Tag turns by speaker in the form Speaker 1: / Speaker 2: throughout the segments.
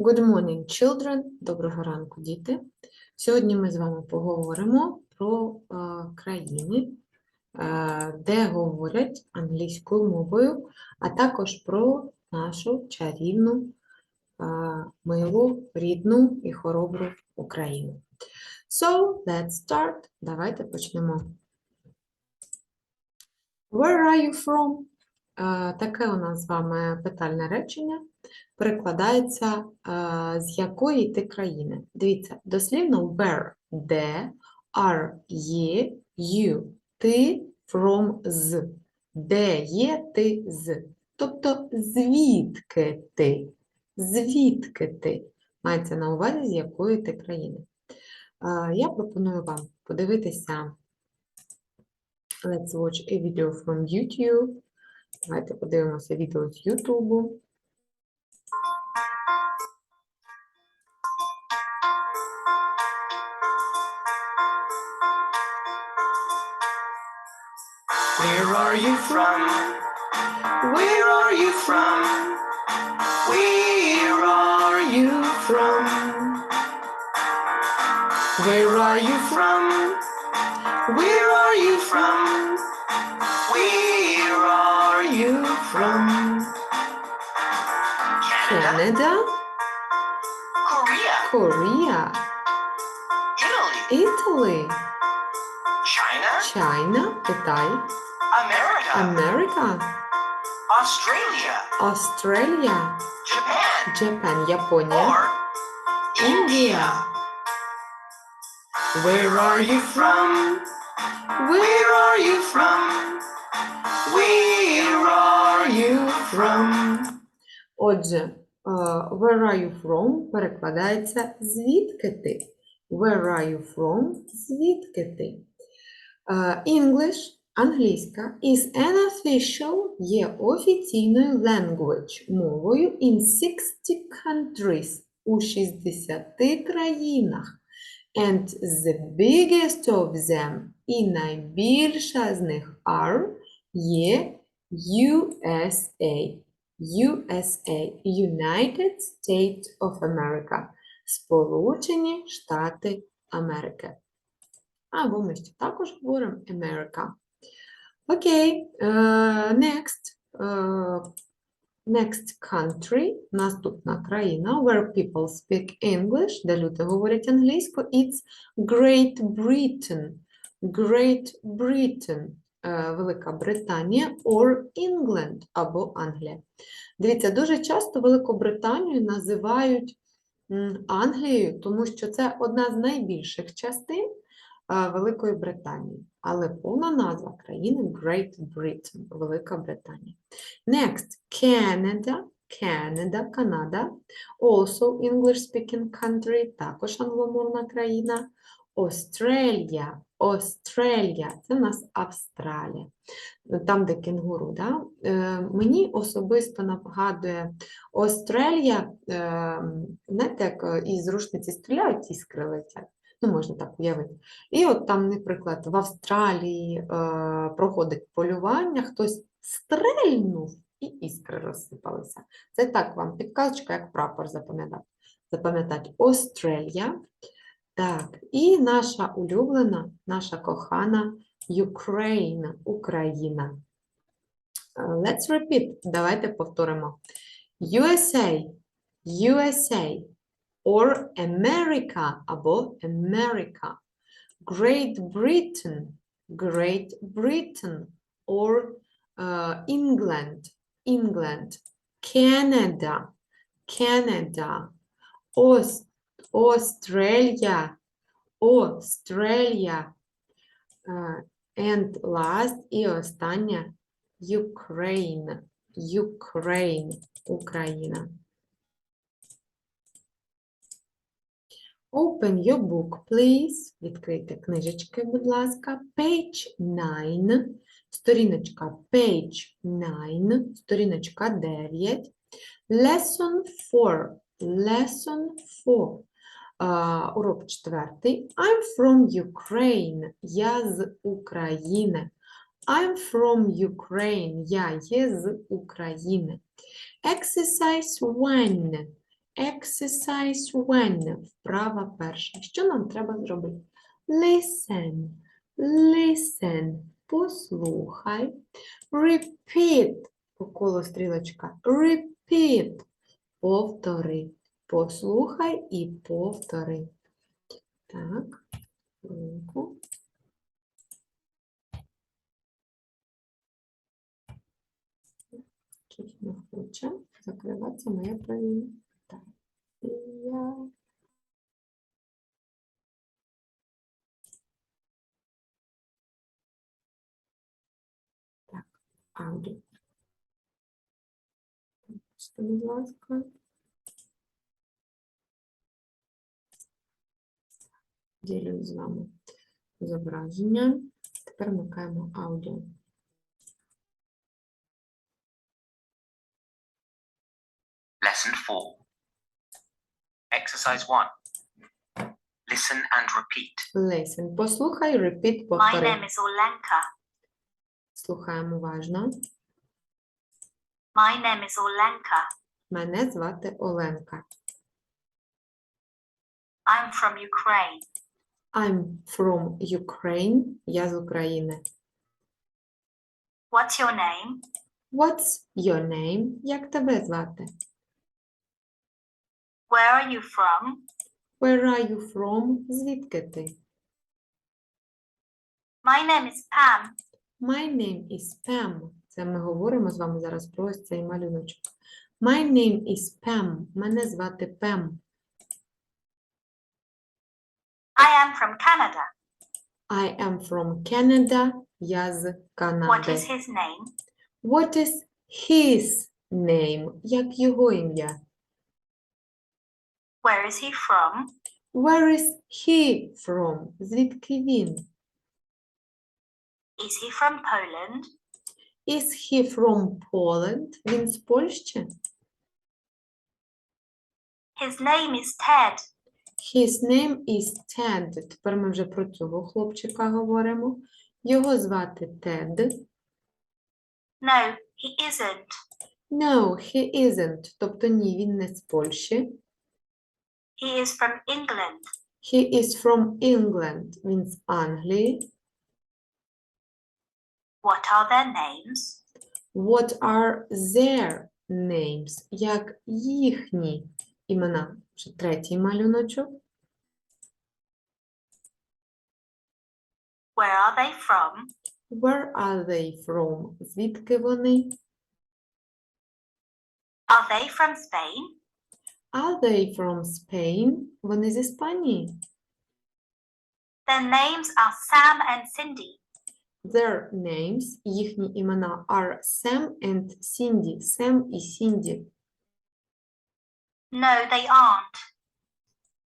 Speaker 1: Good morning, children. Доброго ранку, діти. Сьогодні ми з вами поговоримо про е, країни, е, де говорять англійською мовою, а також про нашу чарівну, е, милу, рідну і хоробру Україну. So, let's start. Давайте почнемо. Where are you from? Е, Таке у нас з вами питальне речення перекладається е, з якої ти країни. Дивіться, дослівно where, де, are, є, you, ти, from, з. Де є ти з. Тобто звідки ти? Звідки ти? Мається на увазі, з якої ти країни. Е, Я пропоную вам подивитися. Let's watch a video from YouTube. Давайте подивимося відео з YouTube.
Speaker 2: Where are you from? Where are you from? Where are you from? Where are you from? Where are you from? Where are you from? Canada,
Speaker 1: Canada,
Speaker 2: Korea,
Speaker 1: Korea,
Speaker 2: Italy,
Speaker 1: Italy,
Speaker 2: China,
Speaker 1: China, Китай,
Speaker 2: America,
Speaker 1: America,
Speaker 2: Australia,
Speaker 1: Australia,
Speaker 2: Japan,
Speaker 1: Japan, Японія,
Speaker 2: or India. Where are you from? Where are you from? Where are you from?
Speaker 1: Отже, е, where are you from перекладається звідки ти? Where are you from? Звідки ти? Е, English, англійська, is an official, є офіційною language, мовою in 60 countries, у 60 країнах. And the biggest of them, і найбільша з них are, є USA. USA United States of America Сполучені Штати Америки. Або ми ще також говоримо America. Окей, е, next. е, Next country, наступна країна, where people speak English, де люди говорять англійську, it's Great Britain. Great Britain, е, Велика Британія, or England, або Англія. Дивіться, дуже часто Великобританію називають Англією, тому що це одна з найбільших частин е, Великої Британії. Але повна назва країни Great Britain, Велика Британія. Next, Canada, Canada, Канада, also English-speaking country, також англомовна країна. Australia, Australia, це в нас Австралія. Там, де кенгуру, да? Е, мені особисто нагадує Австралія, е, знаєте, як е, із рушниці стріляють, іскри летять. Ну, можна так уявити. І от там, наприклад, в Австралії е, проходить полювання, хтось стрельнув і іскри розсипалися. Це так вам підказочка, як прапор запам'ятати. Запам'ятати Австралія. Так, і наша улюблена, наша кохана Ukraine, Україна. Е, Let's repeat. Давайте повторимо. USA, USA, or America або America. Great Britain, Great Britain, or uh, England, England. Canada, Canada. Aus- Australia, Australia. Uh, and last і остання Ukraine, Ukraine, Україна. Open your book, please. Відкрийте книжечки, будь ласка. Page 9. Сторіночка page 9. Сторіночка 9. Lesson 4. Lesson 4. Урок четвертий. I'm from Ukraine. Я з України. I'm from Ukraine. Я є з України. Exercise 1. Exercise one. Вправа перша. Що нам треба зробити? Listen. Listen. Послухай. Repeat. По колу стрілочка. Repeat. Повтори. Послухай і повтори. Так. хвилинку. Чуть не хоче закриватися моя правильно. Так. І я. Аудіо. Будь ласка. Ділю з вами зображення. Тепер вмикаємо аудіо.
Speaker 2: Lesson 4. Exercise 1. Listen and repeat.
Speaker 1: Listen. Послухай, repeat,
Speaker 3: My
Speaker 1: повтори.
Speaker 3: name is Olenka.
Speaker 1: Слухаємо уважно.
Speaker 3: My name is Olenka.
Speaker 1: Мене звати Оленка.
Speaker 3: I'm from Ukraine.
Speaker 1: I'm from Ukraine. Я з України.
Speaker 3: What's your name?
Speaker 1: What's your name? Як тебе звати?
Speaker 3: Where are you from?
Speaker 1: Where are you from? Звідки ти?
Speaker 3: My name is Pam.
Speaker 1: My name is Pam. Це ми говоримо з вами зараз про ось цей малюночок. My name is Pam. Мене звати Пем.
Speaker 3: I am from Canada.
Speaker 1: I am from Canada. Я з
Speaker 3: What
Speaker 1: Канади.
Speaker 3: is his name?
Speaker 1: What is his name? Як його ім'я?
Speaker 3: Where is he from?
Speaker 1: Where is he from? Звідки він?
Speaker 3: Is he from Poland?
Speaker 1: Is he from Poland? Він з Польщі?
Speaker 3: His name is Ted.
Speaker 1: His name is Ted. Тепер ми вже про цього хлопчика говоримо. Його звати Тед.
Speaker 3: No, he isn't.
Speaker 1: No, he isn't. Тобто ні, він не з Польщі.
Speaker 3: He is from England.
Speaker 1: He is from England. Він з Англії.
Speaker 3: What are their names?
Speaker 1: What are their names? Як їхні імена? Вже третій малюночок.
Speaker 3: Where are they from?
Speaker 1: Where are they from? Звідки вони?
Speaker 3: Are they from Spain?
Speaker 1: Are they from Spain? Вони з Іспанії.
Speaker 3: Their names are Sam and Cindy.
Speaker 1: Their names, їхні імена are Sam and Cindy. Сем і Cindy.
Speaker 3: No, they aren't.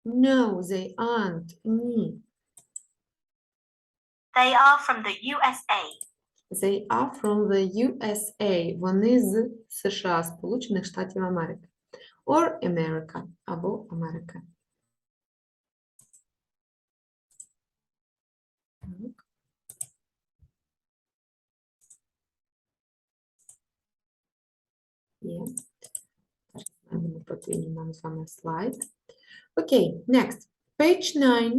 Speaker 1: No, they aren't. Ні.
Speaker 3: They are from the USA.
Speaker 1: They are from the USA. Вони з США, Сполучених Штатів Америки. Or America. Або Америка. Так. Є. Знайдемо нам з вами слайд. Окей, next. Page 9.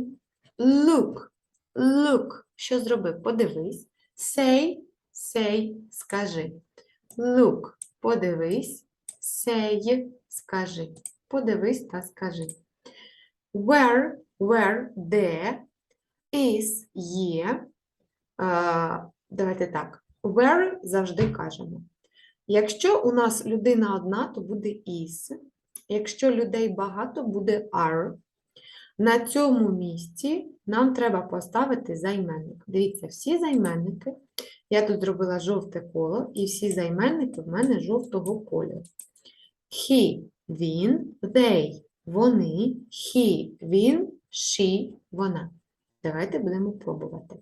Speaker 1: Look. Look. Що зробив? Подивись. Say, say, скажи. Look, подивись. Say, скажи. Подивись та скажи. Where, where, де, is, є. Давайте так. Where завжди кажемо. Якщо у нас людина одна, то буде is. Якщо людей багато, буде are. На цьому місці нам треба поставити займенник. Дивіться, всі займенники, я тут зробила жовте коло, і всі займенники в мене жовтого кольору. He, він, they, вони, he, він, she, вона. Давайте будемо пробувати.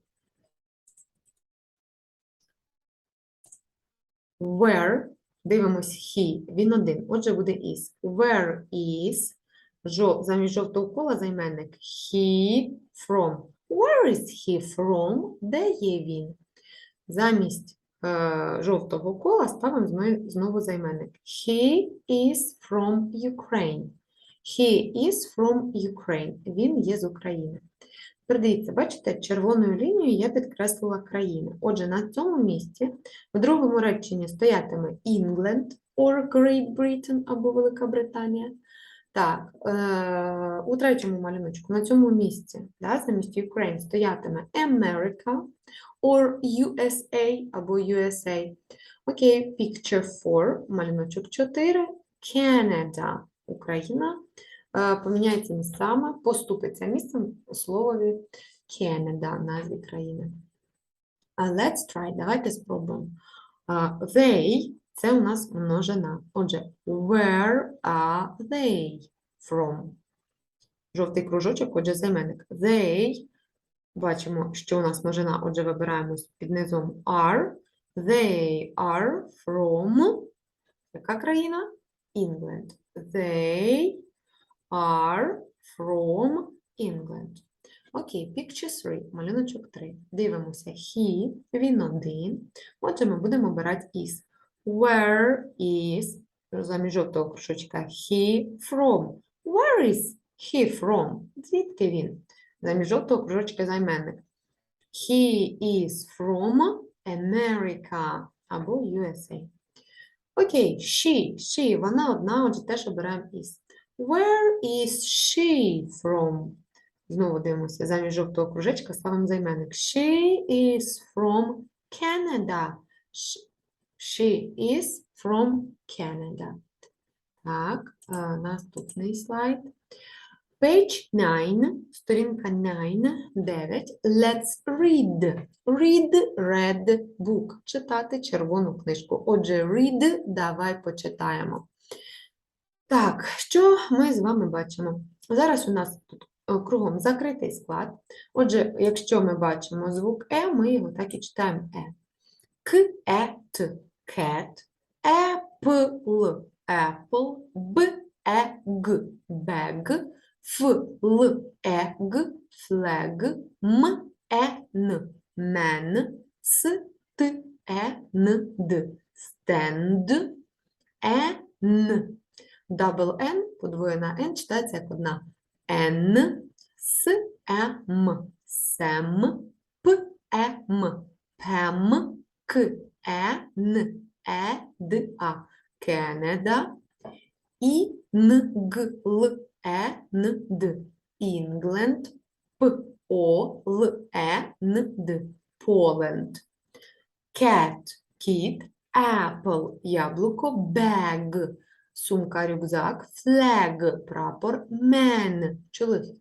Speaker 1: Where, дивимось he, він один, отже буде is. Where is, замість жовтого кола займенник he from. Where is he from? Де є він? Замість е, жовтого кола ставимо зно- знову займенник. He is from Ukraine. He is from Ukraine. Він є з України. Тепер дивіться, бачите, червоною лінією я підкреслила країни. Отже, на цьому місці в другому реченні стоятиме England or Great Britain або Велика Британія. Так, е, у третьому малюночку на цьому місці да, замість Ukraine стоятиме America or USA або USA. Окей, picture 4, малюночок 4, Canada, Україна. Е, Поміняється місцями, поступиться місцем словові Canada, назві країни. Let's try, давайте спробуємо. А, They – це у нас множина. Отже, where are they from? Жовтий кружочок, отже, займенник. They, бачимо, що у нас множина, отже, вибираємо під низом are. They are from, яка країна? England. They are from England. Окей, picture 3, малюночок 3. Дивимося. He, він один. Отже, ми будемо обирати is. Where is, замість жовтого кружочка, he from. Where is he from? Звідки він? Замість жовтого кружочка займенник. He is from America або USA. Окей, she, she, вона одна, отже, теж обираємо is. Where is she from? Знову дивимося, замість жовтого кружечка ставимо займенник. She is from Canada. She is from Canada. Так, е, наступний слайд. Page 9, сторінка 9, 9. Let's read. Read, read book. Читати червону книжку. Отже, read, давай почитаємо. Так, що ми з вами бачимо? Зараз у нас тут е, кругом закритий склад. Отже, якщо ми бачимо звук Е, ми його так і читаємо Е. К, Е, Т, cat, Е, П, Л, apple, Б, Е, Г, bag, Ф, Л, Е, Г, flag, М, Е, Н, man, С, Т, Е, Н, Д, stand, Е, Н. Double N, подвоєна N читається як одна. Н, С, М, сем, П, Е, М, пем, К, Е, Н, Е, Д, А. Кенеда. І, Н, Г, Л, Е, Н, Д. Інгленд. П, О, Л, Е, Н, Д. Поленд. Cat, кіт. Apple, яблуко. Bag, сумка, рюкзак, flag, прапор, man, чоловік,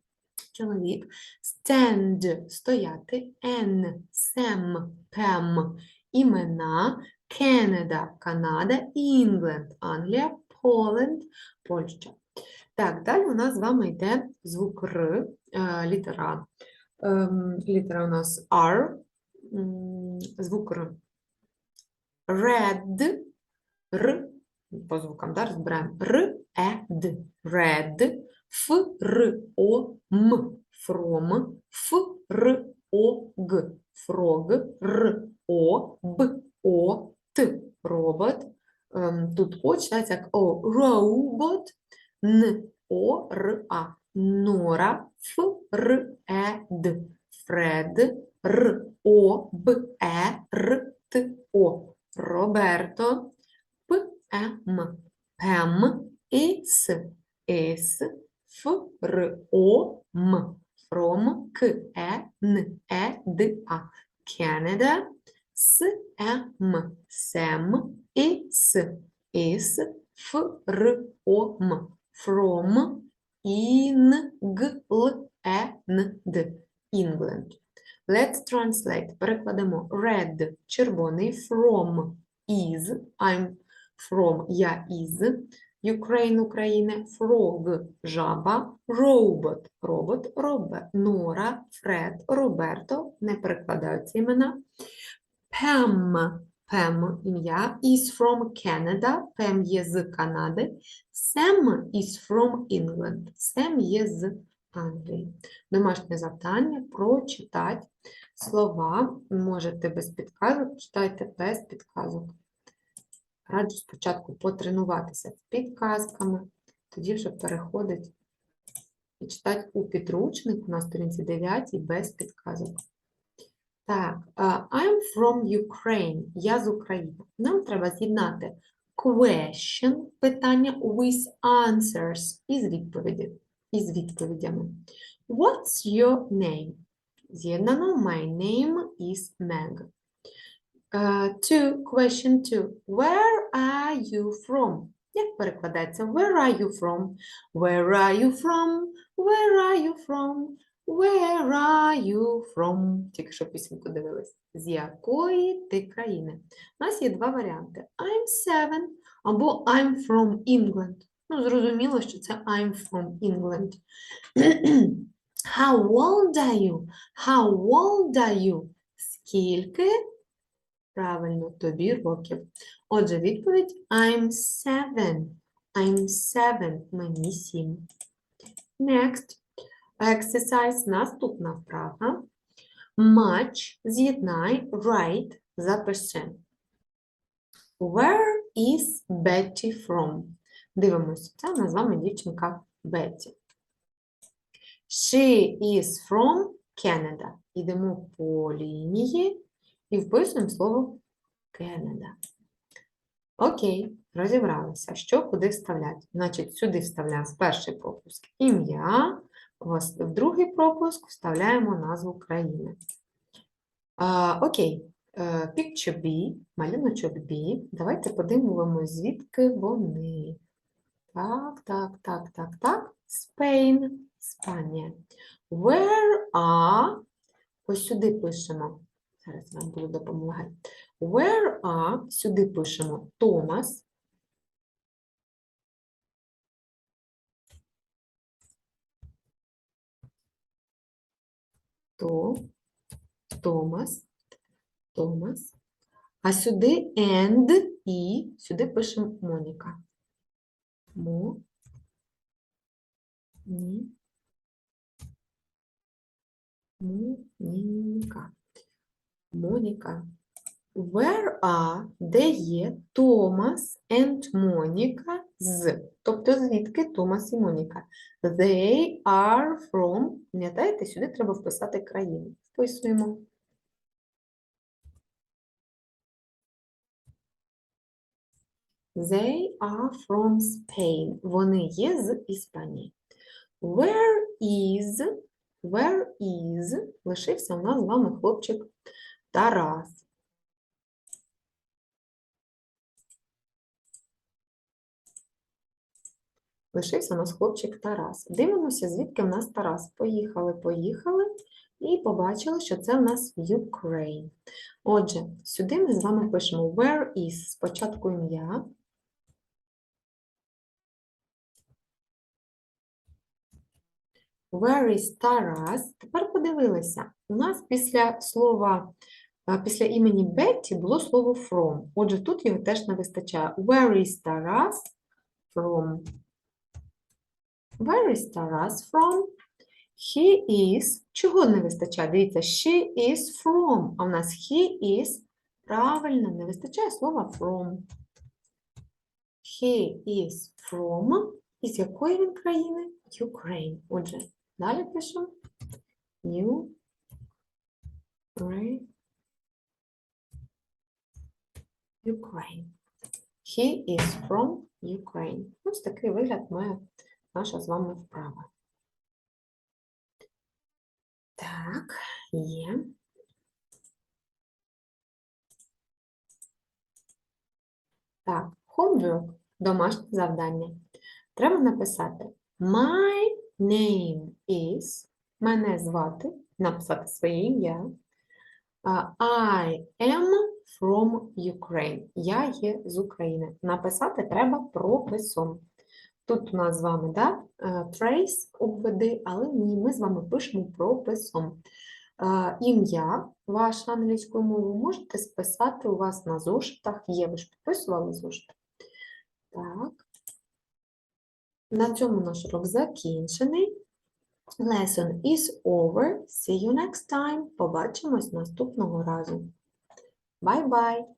Speaker 1: чоловік, stand, стояти, n, sem, pem, імена, Canada, Канада, England, Англія, Poland, Польща. Так, далі у нас з вами йде звук Р, е, літера. Ем, Літера у нас R, звук Р. Red, Р, по звукам, да, розбираємо. Р, Е, Д. Red. Ф, Р, О, М. From. Ф, Р, О, Г. Frog. Р, О, Б, О, Т. Робот. Тут О читається як О. Robot. Н, О, Р, А. Нора. Ф, Р, Е, Д. Фред. Р, О, Б, Е, Р, Т, О. Роберто. П, Е, М. Пем. Іс. Іс. Ф, Р, О, М. From. К, Е, Н, Е, Д, А. Canada. С, Е, М. Сем. Іс. Іс. Ф, Р, О, М. From. Ін, Г, Л, Е, Н, Д. England. Let's translate. Перекладемо red – червоний, from – is, I'm from – я із, Ukraine – України, frog – жаба, robot – робот, робе, Нора, Фред, Роберто – не перекладаються імена, Pam – Пем – ім'я, is from Canada, Пем є з Канади, Sam is from England, Сем є з Англії. Домашнє завдання – прочитати слова. Можете без підказок, читайте без підказок. Раджу спочатку потренуватися з підказками, тоді вже переходить і читати у підручнику на сторінці 9 без підказок. Так, I'm from Ukraine. Я з України. Нам треба з'єднати question, питання with answers із відповіді, із відповідями. What's your name? З'єднано My name is Meg. Uh, two, question two. Where are you from? Як перекладається? Where are you from? Where are you from? Where are you from? Where are you from? Тільки що пісеньку дивились. З якої ти країни? У нас є два варіанти: I'm seven або I'm from England. Ну, зрозуміло, що це I'm from England. How old are you? How old are you? Скільки? Правильно, тобі років. Отже, відповідь I'm seven. I'm seven. Мені сім. Next. Exercise. Наступна вправа. Match. З'єднай. Write. Запиши. Where is Betty from? Дивимося. Це вами дівчинка Бетті. She is from Canada. Йдемо по лінії і вписуємо слово Canada. Окей, розібралися. Що куди вставляти? Значить, сюди вставляємо в перший пропуск ім'я, в другий пропуск вставляємо назву країни. А, окей, е, picture B, малюночок B. Давайте подивимося, звідки вони. Так, так, так, так, так. Spain, Іспанія. Where are, ось сюди пишемо, зараз вам буду допомагати. Where are, сюди пишемо Томас. То, Томас, Томас. А сюди and і сюди пишемо Моніка. Мо. Ні. Моніка. Моніка. Where are, де є Томас and Моніка з? Тобто звідки Томас і Моніка? They are from, пам'ятаєте, сюди треба вписати країну. Вписуємо. They are from Spain. Вони є з Іспанії. Where is, where is, лишився у нас з вами хлопчик Тарас. Лишився у нас хлопчик Тарас. Дивимося, звідки в нас Тарас. Поїхали, поїхали і побачили, що це в нас Ukraine. Отже, сюди ми з вами пишемо where is спочатку ім'я. Where is Тарас? Тепер подивилися. У нас після слова, після імені Бетті було слово from. Отже, тут його теж не вистачає. Where is Тарас from? Where is Taras from? He is. Чого не вистачає? Дивіться, she is from. А у нас he is. Правильно, не вистачає слова from. He is from. Із якої він країни? Ukraine. Отже, далі пишемо. New. Ukraine. He is from Ukraine. Ось такий вигляд має наша з вами вправа. Так, є. Так, homework, домашнє завдання. Треба написати My name is, мене звати, написати своє ім'я. I am from Ukraine. Я є з України. Написати треба прописом. Тут у нас з вами да, trace обведи, але ні, ми з вами пишемо прописом. Ім'я ваше англійською мовою можете списати у вас на зошитах. Є, ви ж підписували зошит? Так. На цьому наш урок закінчений. Lesson is over. See you next time. Побачимось наступного разу. Bye-bye!